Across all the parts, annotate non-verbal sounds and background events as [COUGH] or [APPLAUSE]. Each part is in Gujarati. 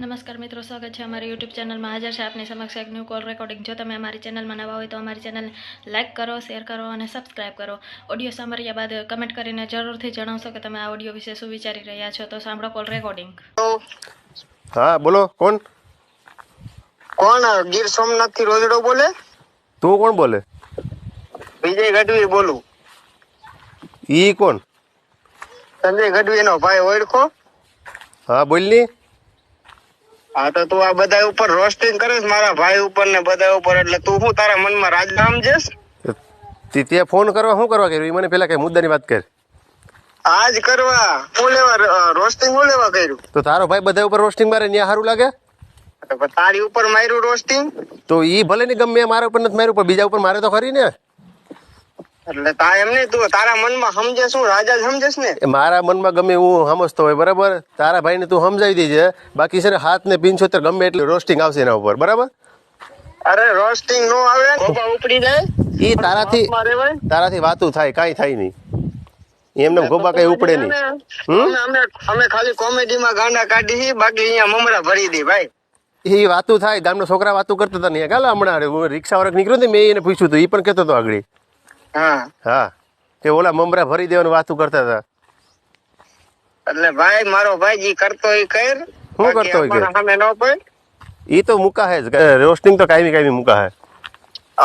નમસ્કાર મિત્રો સ્વાગત છે અમારી યુટ્યુબ ચેનલમાં. હાજર છે આપની સમક્ષ એક ન્યૂ કોલ રેકોર્ડિંગ જો તમે અમારી ચેનલમાં નવા હોય તો અમારી ચેનલ લાઇક કરો શેર કરો અને સબસ્ક્રાઇબ કરો. ઓડિયો સાંભળ્યા બાદ કમેન્ટ કરીને જરૂરથી જણાવશો કે તમે આ ઓડિયો વિશે શું વિચારી રહ્યા છો. તો સાંભળો કોલ રેકોર્ડિંગ હા બોલો કોણ? કોણ? ગીર સોમનાથથી રોજડો બોલે? તું કોણ બોલે? વિજય ગઢવી બોલું. ઈ કોણ? સંજય ગઢવી નો ભાઈ ઓળખો? હા બોલની હા તો તું આ બધા ઉપર રોસ્ટિંગ કરે મારા ભાઈ ઉપર ને બધા ઉપર એટલે તું શું તારા મનમાં રાજનામ જેસ તે તે ફોન કરવા શું કરવા કર્યું? મને પેલા કઈ મુદ્દાની વાત કર. આજ કરવા. હું લેવા રોસ્ટિંગ હું લેવા કર્યું? તો તારો ભાઈ બધા ઉપર રોસ્ટિંગ મારે ન્યા સારું લાગે? તો તારી ઉપર માર્યું રોસ્ટિંગ તો ઈ ભલે ને ગમે એ મારા ઉપર નથી માર્યું પણ બીજા ઉપર મારે તો ખરી ને? એટલે તા એમ નહીં તું તારા મનમાં સમજે શું? રાજા જ સમજેશ ને? મારા મનમાં ગમે હું સમજતો હોય બરાબર? તારા ભાઈને તું સમજાવી દેજે. બાકી છે ને હાથ ને પિંચોતેર ગમે એટલે રોસ્ટિંગ આવશે એના ઉપર બરાબર? અરે રોસ્ટિંગ નો આવે. ગોપા ઉપડી જાય. ઈ તારાથી તારાથી વાતું થાય કાઈ થાય નહીં. એમને ગોબા કઈ ઉપડે નહીં? અમે અમે ખાલી કોમેડી માં ગાંડા કાઢી છે, બાકી અહીંયા મમરા ભરી દે ભાઈ. એ વાતું થાય ગામના છોકરા વાતું કરતા હતા ને કાલે હમણાં રિક્ષા વાળા નીકળ્યો ને મેં એને પૂછ્યું હતું એ પણ કહેતો હતો આગળ. હા. તે ઓલા મમરા ભરી દેવાનું વાતું કરતા હતા. એટલે ભાઈ મારો ભાઈ જી કરતો એ કર શું કરતો હોય કે? બાકી સામે નો પડ. એ તો મૂકા હે રોસ્ટિંગ તો કાયમી કાયમી મૂકા હે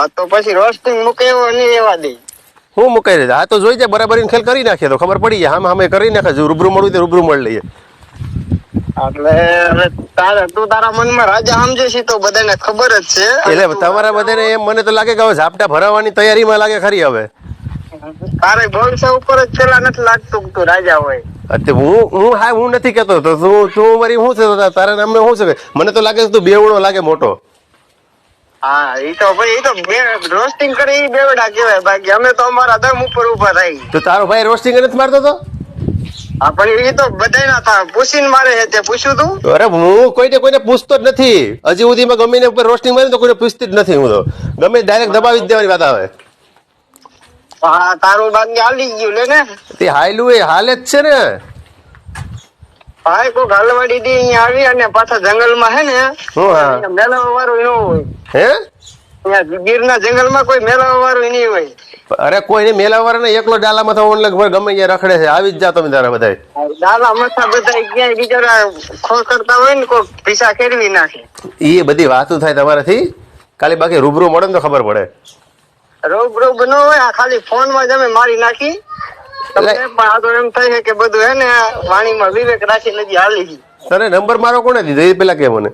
આ તો પછી રોસ્ટિંગ મૂકે એવો નહીં રહેવા દે. હું મુકાઈ દે આ તો જોઈ જાય બરાબર ખેલ કરી નાખીએ તો ખબર પડી જાય. હામે અમે કરી નાખે. રૂબરૂ મળવું તે રૂબરૂ મળી લઈએ. એટલે તારે તું તારા મનમાં રાજા સમજે છે તો બધાને ખબર જ છે. એટલે તમારા બધાને એમ મને તો લાગે કે હવે ઝાપટા ભરાવાની તૈયારીમાં લાગે ખરી હવે. તારે ભવિષ્ય ઉપર જ પેલા નથી લાગતું તું રાજા હોય. અત્યારે હું હું હા હું નથી કહેતો તો તું તું મારી શું છે? તારા નામે શું છે? મને તો લાગે છે તું બેવડો લાગે મોટો. હા એ તો ભાઈ એ તો રોસ્ટિંગ કરી બેવડા કહેવાય. બાકી અમે તો અમારા દમ ઉપર ઊભા થાય. તો તારો ભાઈ રોસ્ટિંગ નથી મારતો તો? હા પણ એ તો બધાય ના થા. પૂછીને મારે તે પૂછ્યું તું? અરે હું કોઈને કોઈને પૂછતો જ નથી. હજી સુધીમાં ગમે ઉપર રોસ્ટિંગ મારી તો કોઈને પૂછતી જ નથી હું તો. ગમે ડાયરેક્ટ દબાવી જ દેવાની વાત આવે. હા તારું બાકી હાલી ગયું લે ને. તે હાયલું એ હાલે જ છે ને. ભાઈ કોક હલવાડી દી અહીંયા આવી અને પાછા જંગલમાં હે ને. હું હા. મેળવવા વાળું ન હોય હે? ગીરના જંગલમાં કોઈ મેળવવા વાળું નહીં હોય. અરે કોઈને મેલાવાળા વાળા એકલો ડાલામાં તો ઓનલાઈન ગમે ત્યાં રખડે છે. આવી જ જાતો તમે તારા બધા ડાલા માથા બધા ક્યાંય બિચારા ખોળ કરતા હોય ને કોઈ પૈસા કેળવી નાખે. એ બધી વાતો થાય તમારાથી. ખાલી બાકી રૂબરૂ મળે ને તો ખબર પડે. રૂબરૂ બનો હોય આ ખાલી ફોનમાં જ અમે મારી નાખી. તમને પણ આ તો એમ થાય છે કે બધું હે ને વાણીમાં વિવેક રાખી નથી હાલી. તને નંબર મારો કોને દીધો? એ પેલા કે મને.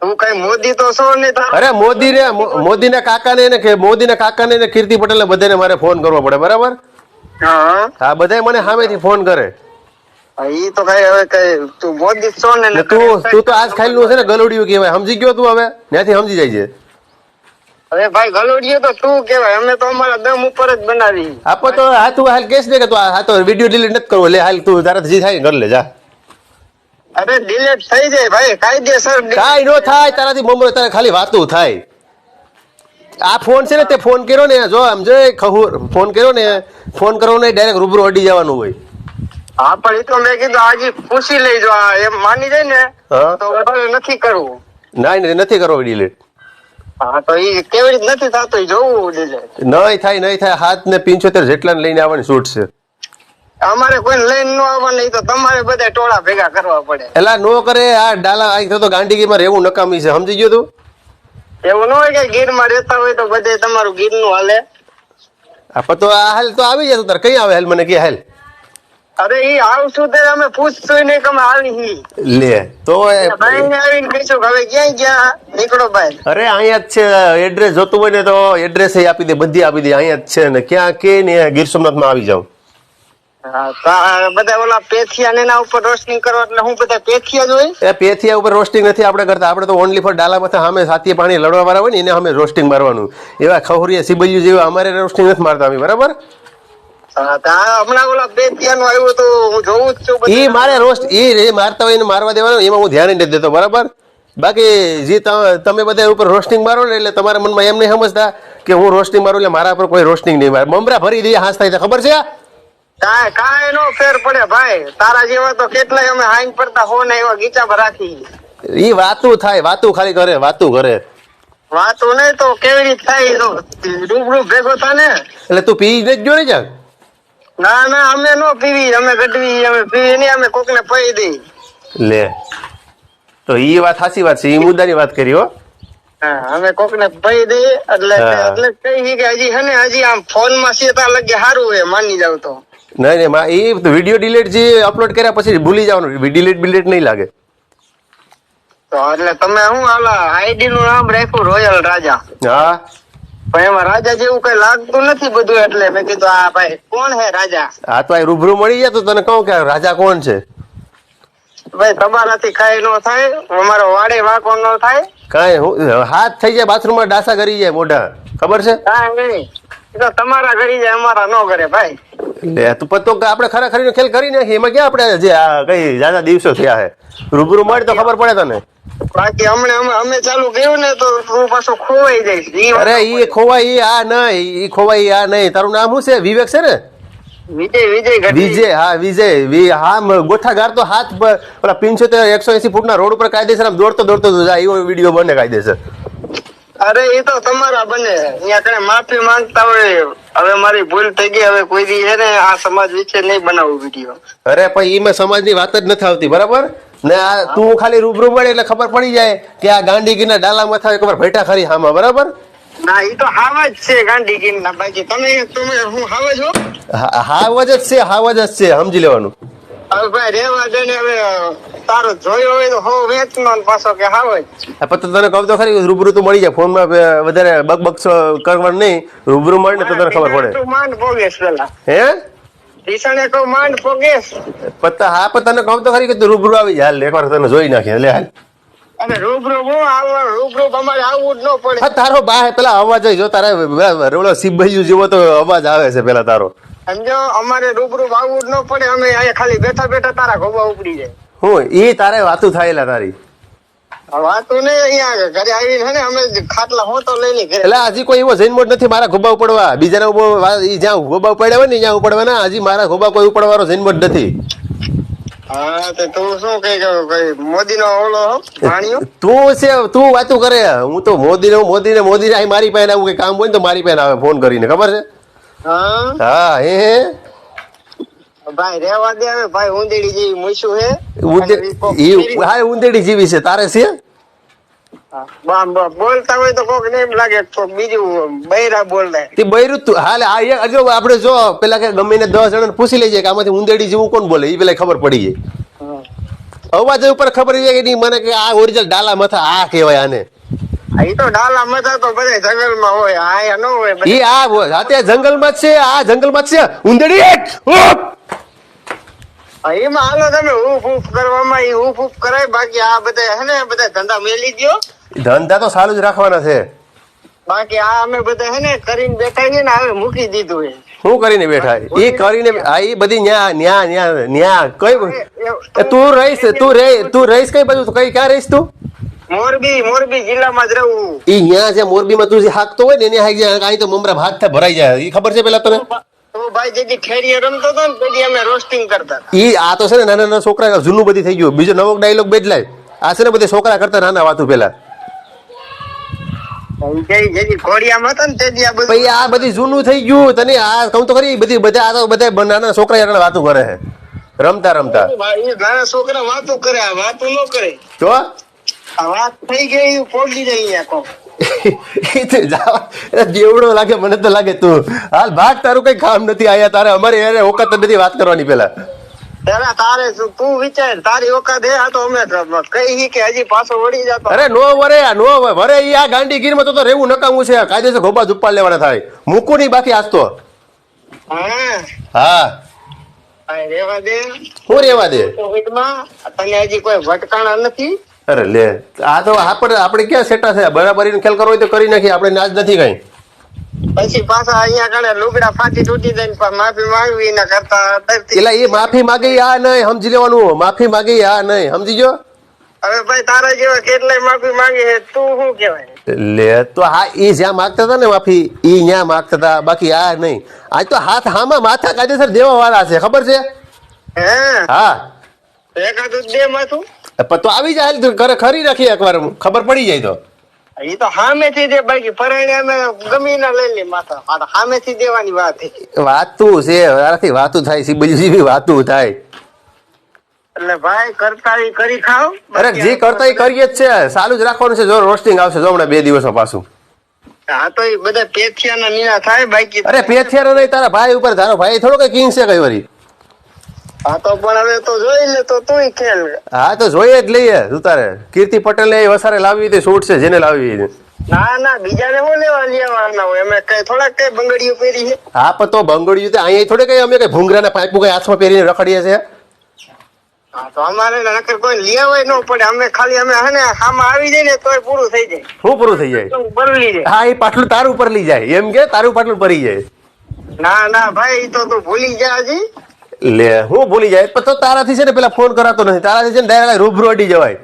તું કઈ મોદી તો છો ને અરે મોદી ને કાકા ને કે મોદીના કાકા ને કીર્તિ પટેલ ને બધાને મારે ફોન કરવો પડે બરાબર? હા. બધા મને સામેથી ફોન કરે. ઈ તો કઈ હવે કઈ તું મોદી છો ને ને તું તું તો આજ ખાલી નું છે ને ગલોડિયું કહેવાય. સમજી ગયો તું હવે? ત્યાંથી સમજી જાય છે. અરે ભાઈ ગલોડિયો તો તું કેવાય અમે તો અમારા દમ ઉપર જ બનાવી. આપો તો હા હાલ કેસ દે કે તું આ તો વીડિયો ડિલીટ નથી કરવો. લે હાલ તું તારાથી જે થાય એ લે જા. અરે ડિલેટ થઈ જાય ભાઈ કાયદેસર કાંઈ નો થાય તારાથી મમરો તારે ખાલી વાતું થાય. આ ફોન છે ને તે ફોન કર્યો ને જો આમ જો ખહુર ફોન કર્યો ને ફોન કરવો ને ડાયરેક્ટ રૂબરૂ અડી જવાનું હોય. હા પણ એ તો મેં કીધું આજે પૂછી લેજો એમ માની જાય ને તો નથી કરવું. ના નથી કરવો ડિલેટ હા તો એ કેવી રીતે નથી થતો એ જોવું ડિલેટ નહીં થાય નહીં થાય હાથ ને પિંચોતેર જેટલા લઈને આવવાની છૂટ છે. અમારે કોઈ લઈને ન આવવા નહીં તો તમારે બધા ટોળા ભેગા કરવા પડે. એલા નો કરે આ ડાલા આ તો ગાંડીગીમાં રહેવું નકામી છે સમજી ગયો તું? એવું ન હોય કે ગીરમાં રહેતા હોય તો બધે તમારું ગીરનું હાલે. આ તો આ હાલ તો આવી જાય તાર. કઈ આવે હાલ? મને કે હાલ. અરે ઈ આવશું ત્યારે અમે પૂછશું નહીં કે અમે આવી. લે તો એ- ભાઈ ને આવીને કહીશું કે હવે ક્યાંય ગયા? નીકળો ભાઈ અરે અહીંયા જ છે એડ્રેસ જોતું હોય ને તો એડ્રેસ આપી દે બધી આપી દે અહીંયા જ છે ને. ક્યાં કે ને ગીર સોમનાથમાં આવી જાઉં. હા તો બધા ઓલા પેથિયા ને એના ઉપર રોસ્ટિંગ કરો એટલે હું બધા પેથિયા જ હોય? એ પેથિયા ઉપર રોસ્ટિંગ નથી આપણે કરતા. આપણે તો ઓનલી ફોર ડાલા માથે સામે સાતીએ પાણી લડવા વાળા હોય ને એને અમે રોસ્ટિંગ મારવાનું. એવા ખવરિયા સિબલિયું જેવા અમારે રોસ્ટિંગ નથી મારતા અમે બરાબર? એ મારે રોસ્ટ એ મારતા હોય મારવા દેવાનું એમાં હું ધ્યાન નથી દેતો બરાબર? બાકી જે તમે બધા ઉપર રોસ્ટિંગ મારો ને એટલે તમારા મનમાં એમ નહીં સમજતા કે હું રોસ્ટિંગ મારું એટલે મારા પર કોઈ રોસ્ટિંગ નહીં મારે. મમરા ભરી દઈએ હાથ થાય ખબર છે? કાંઈ કાય નો ફેર પડે ભાઈ. તારા જેવા તો કેટલાય અમે હાઈન પડતા હો ને એવા ગીચામાં રાખી. ઈ વાતું થાય વાતું ખાલી કરે વાતું કરે. વાતું નહીં તો કેવી રીતે થાય? તો રૂબરૂ ભેગો થા ને એટલે તું પી દેજો ને જાક ના ના અમે નો પીવી. અમે ગઢવી અમે પીવી નહીં અમે કોકને પઈ દઈ. લે. તો ઈ વાત સાચી વાત છે ઈ મુદ્દાની વાત કરી હો. હા અમે કોકને પૈ દઈએ એટલે એટલે કઈ કે હજી હે ને હજી આમ ફોનમાં સીતા લગે સારું હે માની જાવ તો. નહીં નહીં મા- ઈ વીડિયો ડિલીટ જે અપલોડ કર્યા પછી ભૂલી જવાનું. ડિલીટ બિલીટ નહીં લાગે. તો એટલે તમે શું આલા આઈડી નું નામ રાખ્યું રોયલ રાજા હા. પણ એમાં રાજા જેવું કઈ લાગતું નથી બધું એટલે મેં કીધું આ ભાઈ કોણ હે રાજા આ તો આ રૂબરૂ મળી જાય તો તને કહું કે રાજા કોણ છે? ભાઈ તમારાથી કઈ નો થાય અમારો વાડે વાંકો નો થાય. કઈ હાથ થઈ જાય બાથરૂમમાં ડાસા કરી જાય મોઢા. ખબર છે? કાંઈ નહીં. એ તો તમારા ઘરી જાય અમારા નો કરે ભાઈ. તું પતો આપણે ખરા ખરીનો ખેલ કરી નાખી એમાં ક્યાં આપણે જે આ કઈ જાજા દિવસો થયા છે? રૂબરૂ મળે તો ખબર પડે તને? બાકી અમને અમે ચાલુ કર્યું ને તો તું પાછો ખોવાઈ જાય. અરે ઈ ખોવાય ઈ આ નહીં ઈ ખોવાય આ નહીં તારું નામ શું છે? વિવેક છે ને? વિજય વિજય વિજય હા વિજય. હા મ- તો હાથ પેલા પિંચોતેર એકસો એસી ફૂટના રોડ ઉપર કાયદેસર આમ દોડતો દોડતો તો જાય. એવો વીડિયો બને કાયદેસર. અરે એ તો તમારા બને. અહીંયા માફી માંગતા હોય. હવે મારી ભૂલ થઈ ગઈ હવે કોઈ દી છે ને આ સમાજ વિશે નહીં બનાવું વીડિયો અરે પણ ઈમાં સમાજની વાત જ નથી આવતી બરાબર? ને આ તું ખાલી રૂબરૂ મળે એટલે ખબર પડી જાય કે આ ગાંડીગીના ડાલા માથા ખબર ભેટા ખરી હામાં બરાબર? ના એ તો હાવા જ છે ગાંધી ના બાકી. તમે તમે હું હાવા છો હા? હાવજ જ છે હાવજ જ છે સમજી લેવાનું. ભાઈ રેવા દે ને હવે તારો જોયો હોય તો હો વેચનો ને પાછો કે હા જ આ તને કહું તો ખરી રૂબરૂ તો મળી જાય ફોનમાં વધારે બકબક કરવાનું નહીં રૂબરૂ મળે ને તો તને ખબર પડે તું માંડ પોગેશ પેલા હે ઈશાને કહું માંડ પોગેશ પત્તા હા પણ તને કહું તો ખરી કે તું રૂબરૂ આવી જાય હાલ એકવાર તને જોઈ નાખે લે હાલ અને રૂબરૂ હું રૂબરૂ અમારે આવવું જ ન પડે તારો બા પેલા અવાજ જ જો તારા રોડો સિબ્બૈયું જેવો તો અવાજ આવે છે પેલા તારો સમજો અમારે રૂબરૂ આવવું જ ન પડે અમે અહીંયા ખાલી બેઠા બેઠા તારા ઘોબા ઉપડી જાય. હું એ તારે વાતું થાયેલા તારી. વાતું નહીં અહીંયા ઘરે આવીને છે ને અમે ખાટલા હોતો લઈને ઘરે. એટલે હજી કોઈ એવો જૈન જ નથી મારા ઘોબા ઉપડવા. બીજાના જ્યાં ઘોબા ઉપડ્યા હોય ને ત્યાં ઉપડવાના. હજી મારા ઘોબા કોઈ ઉપડવાનો જૈન જ નથી. હા તો તું હો [LAUGHS] તું છે તું વાતું કરે. હું તો મોદી મોદી ને મોદી મારી પાસે આવું કઈ કામ હોય ને તો મારી પાસે આવે ફોન કરીને. ખબર છે? હા? હે ભાઈ રેવા દે હવે. ભાઈ ઉંદેડી જેવી મૂછું હે. ઉંદે- અને કોક ઈ ફેરી- હા ઉંદેડી જેવી છે તારે છે? હા, બા- બા- બોલતા હોય તો કોક ને એમ લાગે બીજું બૈરા બોલે. તે બૈરું તું હાલ આ જો આપણે જો પેલા કે ગમે ને દસ જણા પૂછી લેજે કે આમાંથી ઉંદેડી જેવું કોણ બોલે? એ પેલા ખબર પડી જાય અવાજ ઉપર ખબર કે નહીં મને કે આ ઓરિજિનલ ડાલા મથા આ કહેવાય આને. જંગલમાં છે આ જંગલમાં છે. ઉંદડી એમાં હાલો તમે ઊફ ઊફ કરવામાં ઈ ઊફ ઊફ કરાય બાકી આ બધા હે ને બધા ધંધા મેલી દ્યો. ધંધા તો સારું જ રાખવાના છે. બાકી આ અમે બધા હે ને કરીને બેઠા છે ને હવે મૂકી દીધું હે શું કરીને બેઠા? એ કરીને આ એ બધી ન્યા ન્યા ન્યા ન્યા કઈ તું રહીશ તું રહી તું રહીશ કઈ બાજુ? કઈ ક્યાં રહીશ તું? મોરબી મોરબી જિલ્લામાં જ રહું. ઈ ન્યા જે મોરબીમાં તું જે હાકતો હોય ને એને હાઈ જાય અહીં તો મમરા ભાત થાય ભરાઈ જાય. ઈ ખબર છે પેલા તને? તો ભાઈ જેથી ખેરીએ રમતો હતો ને તેથી અમે રોસ્ટિંગ કરતા ઈ આ તો છે ને નાના નાના છોકરા જૂનું બધી થઈ ગયું. બીજો નવો ડાયલોગ બદલાય. આ છે ને બધી છોકરા કરતા નાના વાતું પેલા. જેથી જેથી ઘોડિયામાં હતા ને તેથી આ બધું બધી જૂનું થઈ ગયું. તને આ કહું તો ખરી બધી બધા આ તો બધા નાના છોકરા વાતો કરે છે. રમતા રમતા. નાના છોકરા વાતો કરે વાતો ન કરે. વાત થઈ ગઈ એ પોગી જાય અહીંયા તો જાવા લાગે મને તો લાગે તું હાલ ભાગ તારું કઈ કામ નથી આયા તારે અમારે યારે ઓકાત નથી વાત કરવાની પેલા પેલા તારે તું વિચાર તારી ઓકાત હે આ તો અમે કઈ કે હજી પાછો વળી જતો અરે નો વરે નો વરે. ઈ આ ગાંડી ગીરમાં તો રહેવું નકામું છે કાયદેસર ખોબા ઉપાડ લેવાના થાય મૂકું નહીં બાકી આજ તો હા રેવા દે હું રેવા દે તને હજી કોઈ ભટકાણા નથી? અરે લે આ તો આપણે આપણે ક્યાં સેટા છે બરાબરીનો ખેલ કરવો હોય તો કરી નાખીએ આપણે નાજ નથી કઈ. પછી પાછા અહીંયા કણે લુગડા ફાટી તૂટી જાય પણ માફી માંગવી એના કરતા. એટલે એ માફી માંગી આ નહીં સમજી લેવાનું. માફી માંગી આ નહીં સમજી ગયો? હવે ભાઈ તારા જેવા કેટલાય માફી માંગે છે તું શું કહેવાય? લે તો હા એ જ્યાં માગતા હતા ને માફી એ ન્યા માગતા હતા બાકી આ નહીં. આજ તો હાથ હામાં માથા કાયદેસર દેવા વાળા છે ખબર છે? હે? હા. એકાદું દે માથું તો આવી જાય ઘરે ખરી રાખીએ એકવાર ખબર પડી જાય તો. એ તો સામેથી જે બાકી પરણ્યા અમે ગમી ના લઈ લે માથા. સામેથી દેવાની વાત વાતું છે આનાથી વાતું થાય છે બીજી જેવી વાતું થાય. એટલે ભાઈ કરતા કરી ખાવ અરે જે કરતા કરીએ જ છે સારું જ રાખવાનું છે જો રોસ્ટિંગ આવશે જો હમણાં બે દિવસમાં પાછું. હા તો એ બધા પેથિયાના નીના થાય બાકી અરે પેથિયારો નહીં તારા ભાઈ ઉપર તારો ભાઈ થોડો કઈ કિંગ છે કઈ વરી હા તો પણ હવે તો જોઈ લે તો તું ખેલ હા તો જોઈએ જ લઈએ ઉતારે કીર્તિ પટેલ ને વસારે લાવી તે શૂટ છે જેને લાવી. ના ના બીજાને હું લેવા લેવાના હોય? અમે કઈ થોડાક કઈ બંગડીઓ પહેરી છે? હા પણ તો બંગડિયું તે અહીંયા થોડે કઈ અમે કઈ ભૂંગરાના પાઇપું કઈ હાથમાં પહેરીને રખડીએ છે તો અમારે નકર કોઈ લેવાય ન પડે. અમે ખાલી અમે હે ને આમાં આવી જાય ને તોય પૂરું થઈ જાય. શું પૂરું થઈ જાય? તો બદલી જાય. હા એ પાટલું તારું ઉપર લઈ જાય. એમ કે તારું પાટલું પડી જાય. ના ના ભાઈ તો તું ભૂલી જા હજી. લે હું ભૂલી જાય પણ તો તારાથી છે ને પેલા ફોન કરાતો નથી. તારાથી છે ને ડાયરેક્ટ રૂબરૂ અડી જવાય.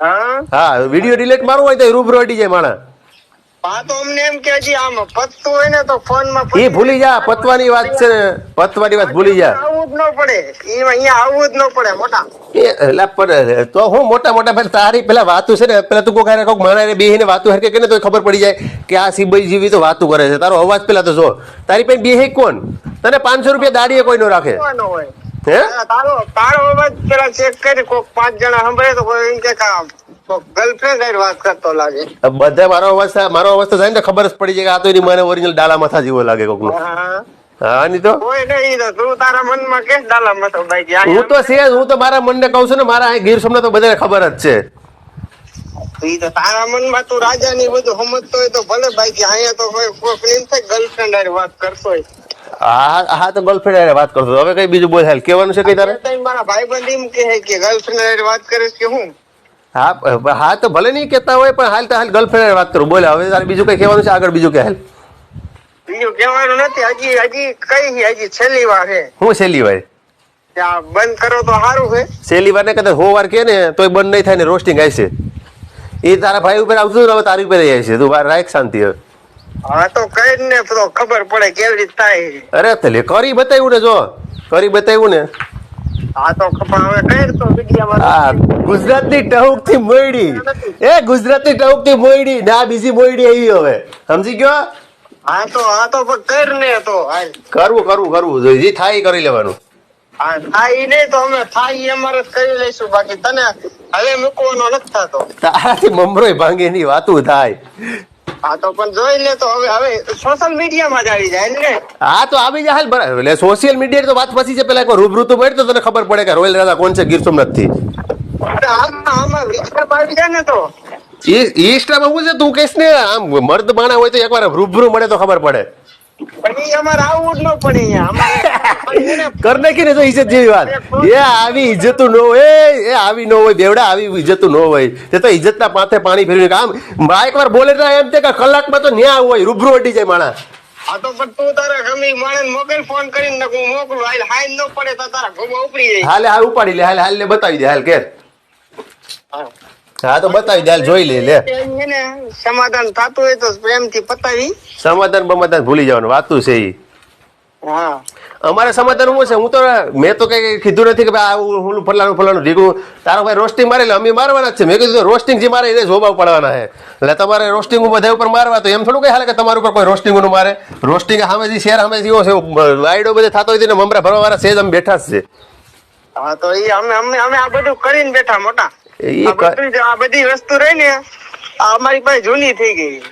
હા? હા વીડિયો ડિલેટ મારવું હોય તો રૂબરૂ અડી જાય માણા એ ભૂલી જા પતવાની વાત છે પતવાની વાત ભૂલી જા. આવવું જ ન પડે. અહીંયા આવવું જ ન પડે મોટા. એલા પણ તો હું મોટા મોટા ભાઈ તારી પેલા વાતું છે ને પેલા તું કોક કોક માણા બેહીને વાતું હરકે કે ને તો ખબર પડી જાય કે આ સિબાઈ જેવી તો વાતું કરે છે. તારો અવાજ પેલા તો જો. તારી પાસે બેહે કોણ? તને પાંચસો રૂપિયા દાડીએ કોઈ નો રાખે. હે? તારો તારો અવાજ પેલા ચેક કરી કોક પાંચ જણા સાંભળે તો કોઈ એમ કે ગર્લફ્રેન્ડ હારે વાત કરતો લાગે. બધા મારો અવાજ મારો અવાજ તો ને ખબર જ પડી જાય કે આ તો એની મને ઓરિજિનલ ડાલા માથા જેવો લાગે કોકનો. હા હા. તો? કોઈ નહીં તો તું તારા મનમાં કે ડાલા મતો ભાઈ હું તો છે હું તો મારા મનને કહું છું ને મારા ગીર સોમનાથ તો બધાને ખબર જ છે. તો તારા મનમાં તું રાજા ની બધું સમજતો હોય તો ભલે ભાઈ અહીંયા તો એમ થાય ગર્લફ્રેન્ડ હારે વાત કરતો હા હા તો ગર્લફ્રેન્ડ વાત કરતો. હવે કઈ બીજું બોલ હાલ કેવાનું છે કઈ તારે? મારા ભાઈબંધ એમ કે ગર્લફ્રેન્ડ હારે વાત કરે કે હું? હા હા તો ભલે નહીં કેતા હોય પણ હાલ તો હાલ ગર્લફ્રેન્ડ વાત કરું. બોલે હવે તારે બીજું કઈ કહેવાનું છે? આગળ બીજું કે હાલ? બીજું કહેવાનું નથી. હજી હજી કઈ હજી છેલ્લી વાર છે. હું છેલ્લી વાર? બંધ કરો તો સારું છે. છેલ્લી વાર ને કદાચ હો વાર કે ને તોય બંધ નહીં થાય ને રોસ્ટિંગ આવશે એ તારા ભાઈ ઉપર આવતું હવે તારી ઉપર જાય છે. તું બહાર રાખ શાંતિ હવે. હા તો કઈ ને તો ખબર પડે કેવી રીતે થાય અરે તલે કરી બતાવ્યું ને જો. કરી બતાવ્યું ને. ગુજરાતની ટહુકથી મોયડી. એ ગુજરાતની ટહુકથી મોયડી ના બીજી મોયડી આવી હવે. સમજી ગયો? હા તો હા તો કર ને તો કરવું કરવું કરવું. જે થાય કરી લેવાનું. થાય નહીં તો અમે થાય અમારે કરી લઈશું. બાકી તને હવે મૂકવાનો નથી થતો. તારાથી મમરોય ભાંગે ની વાતું થાય. હા તો પણ જોઈ લે તો હવે હવે સોશિયલ મીડિયામાં જ આવી જાય ને. હા તો આવી જાય બરાબર. એટલે સોશિયલ મીડિયા તો વાત પછી છે પેલા એકવાર રૂબરૂ તો બેઠ તો તને ખબર પડે કે રોયલ રાજા કોણ છે ગીર સોમનાથથી અરે આમાં આમાં આવી જાય ને તો. ઇન્સ્ટામાં શું છે તું કહીશ ને આમ મર્દ માણા હોય તો એકવાર રૂબરૂ મળે તો ખબર પડે. [LAUGHS] કર નાખી ને તો ઇજ્જત જેવી વાત. એ આવી ઇજ્જતું ન હોય. એ, એ આવી ન હોય. બેવડા આવી ઇજ્જતું ન હોય. તે તો ઇજ્જતના માથે પાણી ફેરવીને આમ મા એકવાર બોલે તો એમ છે કે કલાકમાં તો ન્યા હોય. રૂબરૂ અટી જાય માણા હા તો પણ તું તારા ગમે માણસ મોકલ ફોન કરીને હું મોકલું. હાલ હાલ ન પડે તો તારા ઉપડી જાય. હાલે હાલ ઉપાડી લે. હાલ હાલ ને બતાવી દે. હાલ કે હા. હા તો બતાવી દે હાલ જોઈ લે લે. સમાધાન થતું હોય તો પ્રેમથી પતાવી. સમાધાન બમાધાન ભૂલી જવાનું વાતું છે ઈ. હા. અમારે સમાધાન શું છે? હું તો મેં તો કઈ કીધું નથી કે ભાઈ હું ફલાણું ફલાણું ઢીકું તારો ભાઈ રોસ્ટિંગ મારે એટલે અમે મારવાના જ છે. મેં કીધું રોસ્ટિંગ જે મારે એને જોબા પડવાના છે. એટલે તમારે રોસ્ટિંગ બધા ઉપર મારવા તો એમ થોડું કઈ હાલે કે તમારા ઉપર કોઈ રોસ્ટિંગનું મારે? રોસ્ટિંગ સામે જે શેર સામે જેવો છે લાઈડો બધે થતો હોય ને મમરા ભરવા વાળા સેજ અમે બેઠા જ છે. હા તો એ અમે અમે અમે આ બધું કરીને બેઠા મોટા. આ ક- બધું જ- આ બધી વસ્તુ રહી ને અમારી પાસે જૂની થઈ ગઈ.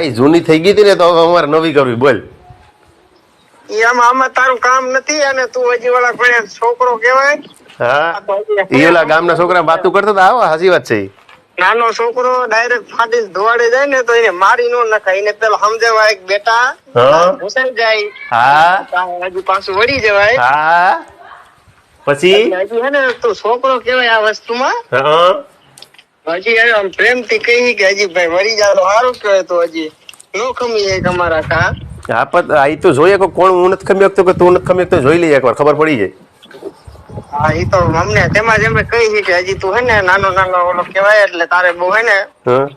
એ જૂની થઈ ગઈ હતી ને તો અમારે નવી કરવી બોલ. ઈ આમાં આમાં તારું કામ નથી અને તું હજી વાળા કોઈ છોકરો કહેવાય. હા. ઈ ઓલા ગામના છોકરા વાતું કરતો આવો હાસી વાત છે નાનો છોકરો ડાયરેક્ટ ફાટી ધોવાડે જાય ને તો એને મારી નો નખાય. એને પેલા સમજાવાય બેટા. જાય. હા. હજુ પાછું વળી જવાય. હા. પછી? હજી હે ને તું છોકરો કેવાય આ વસ્તુમાં. હા હજી હવે આમ પ્રેમથી કહી કે હજી ભાઈ મરી જાય તો સારું કહેવાય તો હજી. નો ખમી એક અમારા કા. હા પણ આ તો જોઈએ કે કોણ હું નથી ખમી શકતો કે તું નથી ખમી શકતો જોઈ લઈએ એકવાર ખબર પડી જાય. હા એ તો અમને તેમાં જ અમે કહી છે કે હજી તું હે ને નાનો નાનો ઓલો કહેવાય એટલે તારે બહુ હે ને હા.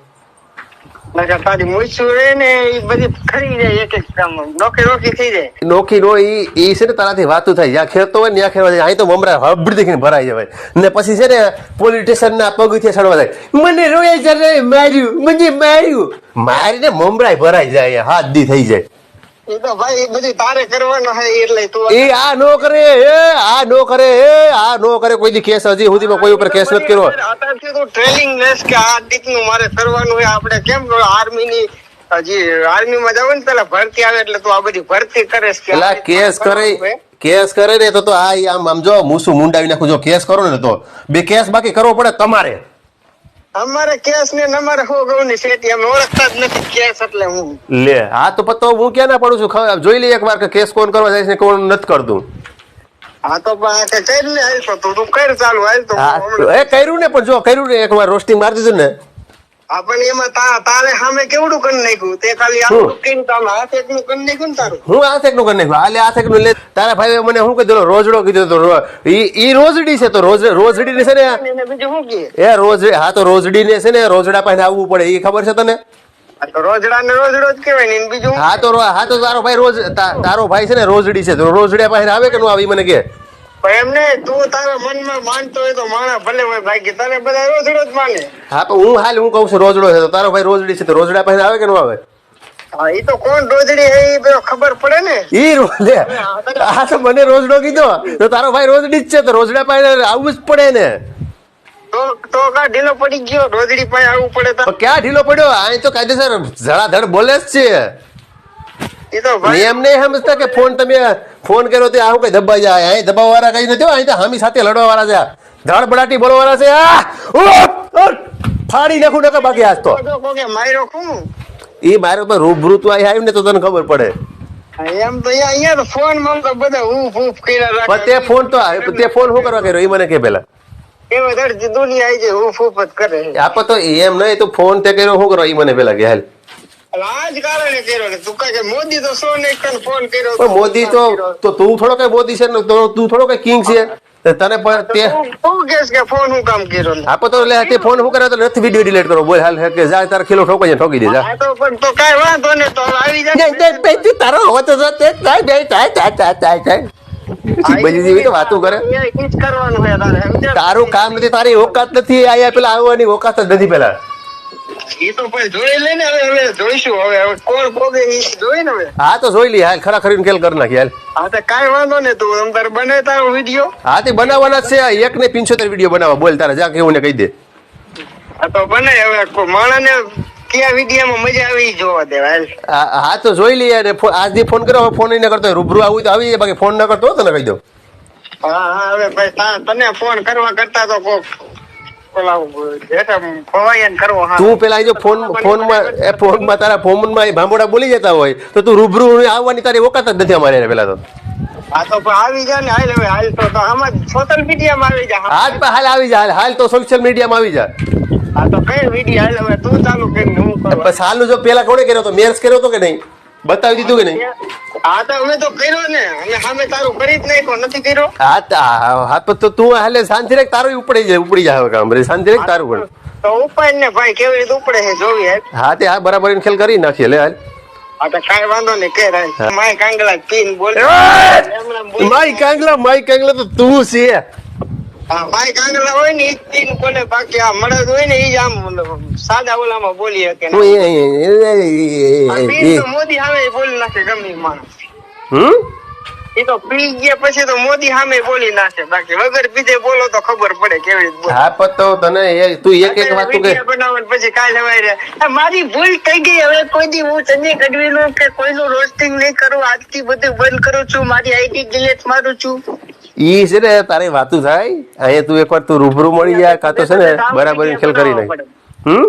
નકર મૂછું રે ને એ બધી ખરી જાય એક એક કામ. નોખી નોખી થઈ જાય. નોખી નો ઈ ઈ છે ને તારાથી વાતું થાય. જ્યાં ખેડતો હોય ને ત્યાં ખેડવા જાય. અહીં તો મમરા હબડી દેખીને ભરાઈ જવાય. ને પછી છે ને પોલીસ સ્ટેશન ના પગથિયે ચડવા જાય. મને રોય છે માર્યું મને માર્યું. મારીને મમરાય ભરાઈ જાય હાથ દી થઈ જાય. એ તો ભાઈ એ બધું તારે કરવાનું હે એટલે તું એ આ નો કરે એ આ નો કરે એ આ નો કરે કોઈ દી કેસ હજી સુધીમાં કોઈ ઉપર કેસ નથી કર્યો. અત્યારથી તું ટ્રેનિંગ લેસ કે આ દીકનું મારે કરવાનું હોય આપણે કેમ આર્મી ની હજી આર્મી માં જવું ને પેલા ભરતી આવે એટલે તું આ બધી ભરતી કરે કે પેલા કેસ કરે કેસ કરે ને તો તો આ આમ આમ જો મૂસું મુંડાવી નાખું જો કેસ કરો ને તો. બે કેસ બાકી કરવો પડે તમારે. અમારે કેસ ને ને અમારે હું ની શેઠી અમે ઓળખતા જ નથી કેસ એટલે હું. લે હા તો પતો હું ક્યાં ના પડું છું? જોઈ લઈએ એકવાર કે કેસ કોણ કરવા જાય છે કોણ નથી કરતું. હા તો કરી હાલ તો તું કર ચાલુ હાલ તો એ કર્યું ને પણ જો કર્યું ને એકવાર રોસ્ટિંગ મારી દીધું ને. આપણને એમાં તા- તારે સામે કેવડું કરી નાખ્યું? તે ખાલી આ કીને આ આમ નું કરી નાખ્યું તારું. હું આ થેકનું કરી નાખ્યું? આલે આ થેકનું લે. તારા ભાઈએ મને શું કીધું? રોજડો કીધો તો ઈ ઈ રોજડી છે તો રોજ રોજડી ને છે ને બીજું શું કે? એ રોજ હા તો રોજડી ને છે ને રોજડા પાસે આવવું પડે એ ખબર છે તને? રોજડા ને રોજડો જ કહેવાય ને બીજું હા તો હા તો તારો ભાઈ રોજ તારો ભાઈ છે ને રોજડી છે તો રોજડા પાસે આવે કે નું આવી મને કે? એમને તું તારા મનમાં માનતો હોય તો માણા ભલે હોય બાકી તને બધા રોજડો જ માને. હા તો હું હાલ હું કહું છું રોજડો છે તો તારો ભાઈ રોજડી છે તો રોજડા પાસે આવે કે નો આવે? હા એ તો કોણ રોજડી હે એ ખબર પડે ને? ઈ રોજે હા તો મને રોજડો કીધો. તો તારો ભાઈ રોજડી જ છે તો રોજડા પાસે આવવું જ પડે ને. તો તો કા ઢીલો પડી ગયો? રોજડી પાસે આવવું પડે તો ક્યાં ઢીલો પડ્યો? અહીં તો કાયદેસર ધડાધડ બોલે જ છે. એમ નહીં સમજતા કે ફોન તમે ફોન કર્યો તે આવું કઈ દબાઈ જાય. અહીં દબાવવા વાળા કઈ નથી અહીં તો હામી સાથે લડવા વાળા છે. ધડ બડાટી બોલવા વાળા છે આ! ફાડી નાખું નકર બાકી આજ તો. ઈ મારે તો રૂબરૂ તું અહીં આવ્યું ને તો તને ખબર પડે. એમ તો અહીંયા તો ફોન તો બધા કર્યા પણ તે ફોન તો તે ફોન શું કરવા કર્યો? એ મને કે પેલા. એમાં ધરતી દુનિયા આવી જાય જ કરે. આપો તો એમ નહીં તો ફોન તે કર્યો શું કરવા એ મને પેલા કે હાલ. મોદી તો તો થોડો કઈ મોદી છે તું થોડો કઈ કિંગ છે. તને પણ તે ફોન હું કામ કર્યો? આપો તો લે તે ફોન હું કરે તો નથી વિડિયો ડિલીટ કરો બોલ હાલ કે જા તાર ખીલો ઠોકાઈ ઠોકી દે જા. તો પણ તો કાઈ વાંધો ને તો આવી જાય તારો હવે તો તે કાઈ બે થાય, થાય, થાય, થાય. બધી જેવી તો વાતો કરે? તારું કામ નથી તારી ઓકાત નથી. આયા પેલા આવવાની ઓકાત જ નથી પેલા. ઈ તો પછી જોઈ લે ને હવે હવે જોઈશું હવે હવે કોણ ભોગે ઈ જોઈ ને હવે. હા તો જોઈ લે હાલ ખરા ખરીને ખેલ કરી નાખી હાલ. હા તો કાંઈ વાંધો ને તું અંદર બને તારો વીડિયો હા તે બનાવવાના છે એક ને પિંચોતેર વીડિયો બનાવવા બોલ તારા જા કેવું ને કહી દે. હા તો બને હવે માણસ માણસને કયા વિડીયોમાં મજા આવી જોવા દેવા હા તો જોઈ લઈએ અને આજથી ફોન કર્યો હવે ફોન ન કરતો રૂબરૂ આવું તો આવી બાકી ફોન ન કરતો તો તને કહી દઉં. હા હા હવે તને ફોન કરવા કરતા તો કોક તું પેલા જો ફોન ફોનમાં એ ફોનમાં તારા ફોનમાં એ ભાંભોડા બોલી જતા હોય તો તું રૂબરૂ આવવાની તારી ઓકાત જ નથી અમારે પેલા તો. હાલ હવે હાલ તો સોશિયલ મીડિયામાં આવી જા હાલ હાલ હાલ હાલ તો સોશિયલ મીડિયામાં આવી જા. હા તો કઈ વીડિયો હાલ હવે તું ચાલુ કરીને હું કરવા બસ જો પેલા કોણે કર્યો તો મેર્સ કર્યો તો કે નહીં? બતાવી દીધું કે નહીં? હા તો અમે તો કર્યો ને. અમે સામે તારું કરી જ નહીં નથી કર્યો? હા હા તો તો હાલે શાંતિ રાખ તારું ઉપડી જાય ઉપડી જાય કામ. રે શાંતિ રાખ તારું પણ. તો ઉપાય ને ભાઈ કેવી રીતે ઉપડે છે જોવી હા તે હા બરાબર ખેલ કરી નાખીએ લે હાલ. હા તો કાંઈ વાંધો નહીં કે માય કાંગલા બોલ. માઈ કાંગલા માઈ કાંગલા તો તું છે. માય કાંગલા હોય ને ઈ કોને બાકી આ મળદ હોય ને ઈ જ આમ સાદા ઓલામાં બોલી શકે એ- એ- એ- એ- એ- એ- મોદી આવે બોલી નાખે ગમે માણસ. હમ? એ તો પી ગયા પછી તો મોદી સામે બોલી નાખે. બાકી વગર બીજે બોલો તો ખબર પડે કેવી રીતે બોલે. હા પણ તો તને એ- તું એક એક વાત તું કે પછી કાલ આ મારી ભૂલ થઈ ગઈ. હવે કોઈ દી હું તને કડવીનું કે કોઈનું રોસ્ટિંગ નહીં કરું. આજથી બધું બંધ કરું છું. મારી આઈડી ડિલેટ મારું છું. ઈ છે ને તારી વાતું થાય. અહીંયા તું એકવાર તું રૂબરૂ મળી જાય કાં તો છે ને બરાબર ખેલ કરી નાખ હમ?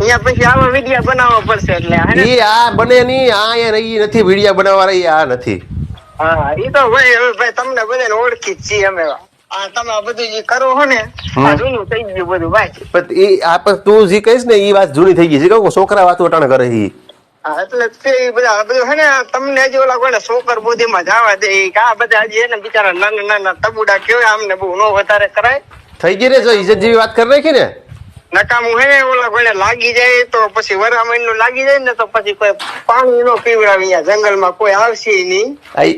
અહીંયા પછી આવા વિડિયા બનાવવા પડશે એટલે ને? આ બને નહીં. આ એ રહી નથી વિડિયા બનાવવા રહી. આ નથી. હા એ તો ભાઈ હવે ભાઈ તમને બધાને ઓળખી જ છીએ અમે. આ તમે આ બધું જે કરો છો ને આ જૂનું થઈ ગયું બધું ભાઈ. પણ આ તું જે કહીશ ને એ વાત જૂની થઈ ગઈ છે. કહું છોકરા વાતો અટાણે કરે હા, એટલે તે બધા બધું હે ને તમને હજી ઓલા કોઈને સોકર બોધીમાં જવા દે આ બધા હજી એને બિચારા નાના નાના તબુડા કેવાય આમને બહુ નો વધારે કરાય. થઈ ગઈ ને જો ઇજ્જત જેવી વાત કરી નાખી ને. નકામું હે ઓલા કોઈને લાગી જાય તો પછી વરામણનું લાગી જાય ને તો પછી કોઈ પાણી નો પીવડાવે અહીંયા જંગલમાં કોઈ આવશે નહીં.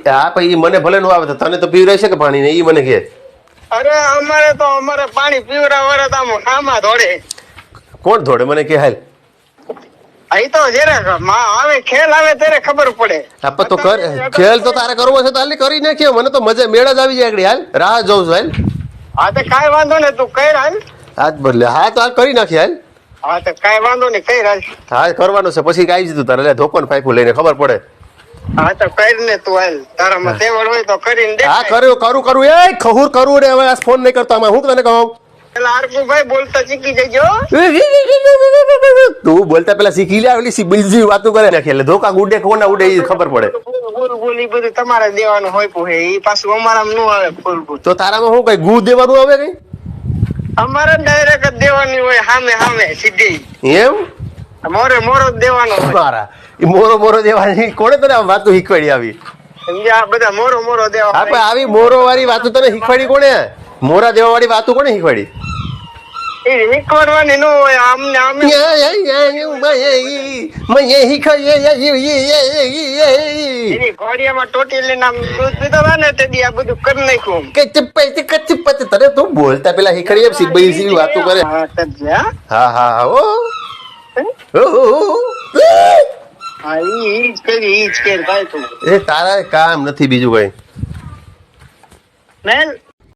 હા પછી મને ભલે નો આવે તો તને તો પીવરાય છે કે પાણી ને? ઈ મને કે. અરે અમારે તો અમારે પાણી પીવડાવવા તો આમ ખામાં ધોડે કોણ ધોડે મને કે હાલ. અહીં તો જયારે માં આવે ખેલ આવે ત્યારે ખબર પડે. આપા તો કર ખેલ તો તારે કરવો છે તો હાલ કરી નાખ્યો. મને તો મજા મેળા જ આવી જાય આગળ. હાલ રાહ જોઉં છું હાલ. હા તો કાંઈ વાંધો ને તું કઈ હાલ. હાથ બદલે. હા તો આ કરી નાખી હાલ. હા તો કાંઈ વાંધો નહીં કઈ રાજ. હા કરવાનું છે. પછી કાંઈ જતું તારે લે ધોકો ને લઈને ખબર પડે. હા તો કરીને તું હાલ? તારામાં તેવડ હોય તો કરીને દે હા કર્યું કરું કરું. એ ખહુર કરું ને હવે આ ફોન નહીં કરતો હું તને કહું? પેલા આરકુભાઈ બોલતા શીખી જજો તું બોલતા પેલા શીખી લે ઓલી બીજી વાતો કરે નાખી. એટલે ધોકા ઉડે કોના ઉડે એ ખબર પડે. ફૂલ ફૂલ ઈ બધું તમારે દેવાનું હોય પૂહે. એ પાછું અમારામાં નું આવે તો તારામાં શું કઈ ગુ દેવાનું આવે કઈ? અમારે ડાયરેક્ટ દેવાની હોય સામે સામે સીધી. એમ? મોરે મોરો દેવાનો મારા ઈ મોરો મોરો દેવાની કોણે તને આ વાતો શીખવાડી આવી? સમજ્યા? બધા મોરો મોરો દેવા આપણે આવી મોરો વાળી વાતો તને શીખવાડી કોણે? મોરા દેવા વાળી વાતો કોણે શીખવાડી? એ શીખવાડવાની ન હોય આમને આમે એની ઘોડિયામાં ટોટી લઈને આમ દૂધ પીધા ને તે દી આ બધું કરી નાખ્યું તને તું બોલતા પેલા હિખડી એમ બધી વાતો કરે હા હા. હા ઓ એ તારા કામ નથી બીજું કઈ મેલ